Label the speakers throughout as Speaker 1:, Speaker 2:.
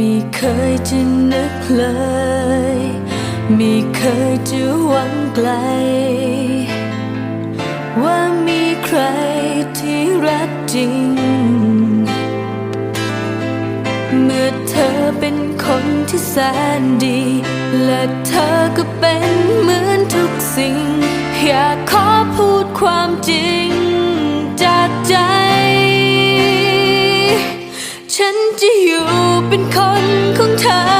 Speaker 1: ไม่เคยจะนึกเลย ไม่เคยจะหวังไกล ว่ามีใครที่รักจริง เมื่อเธอเป็นคนที่แสนดี และเธอก็เป็นเหมือนทุกสิ่ง จะอยู่เป็นคนของเธอ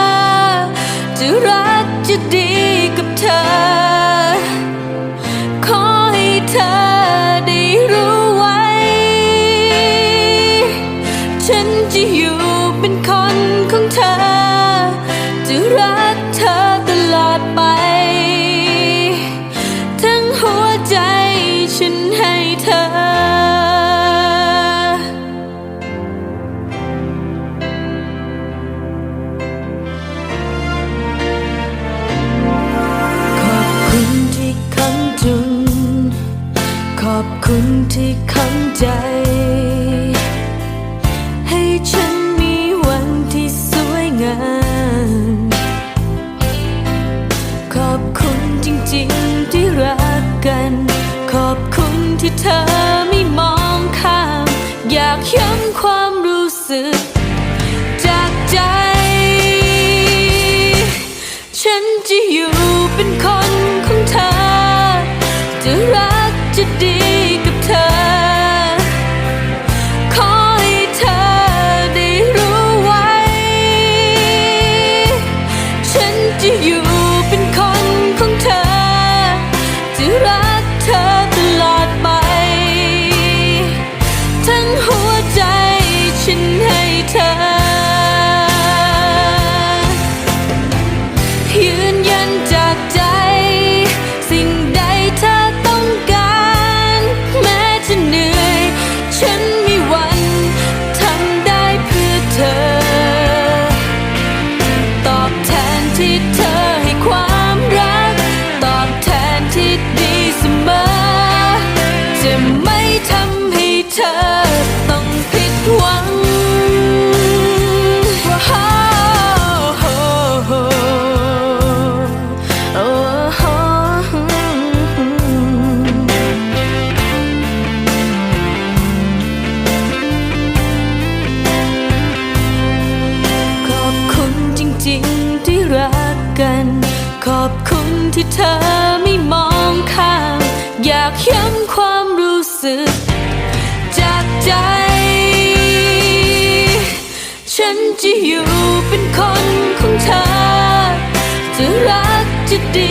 Speaker 1: คุณจริงๆที่รักกัน ขอบคุณที่เธอไม่มองข้าม อยากย้ำความรู้สึก จากใจ ฉันจะอยู่เป็นคนของเธอ จะรักจะดี ธอไม่มองข้ามอยากย้ำความรู้สึก จากใจ ฉันจะอยู่เป็นคนของเธอ จะรักจะดี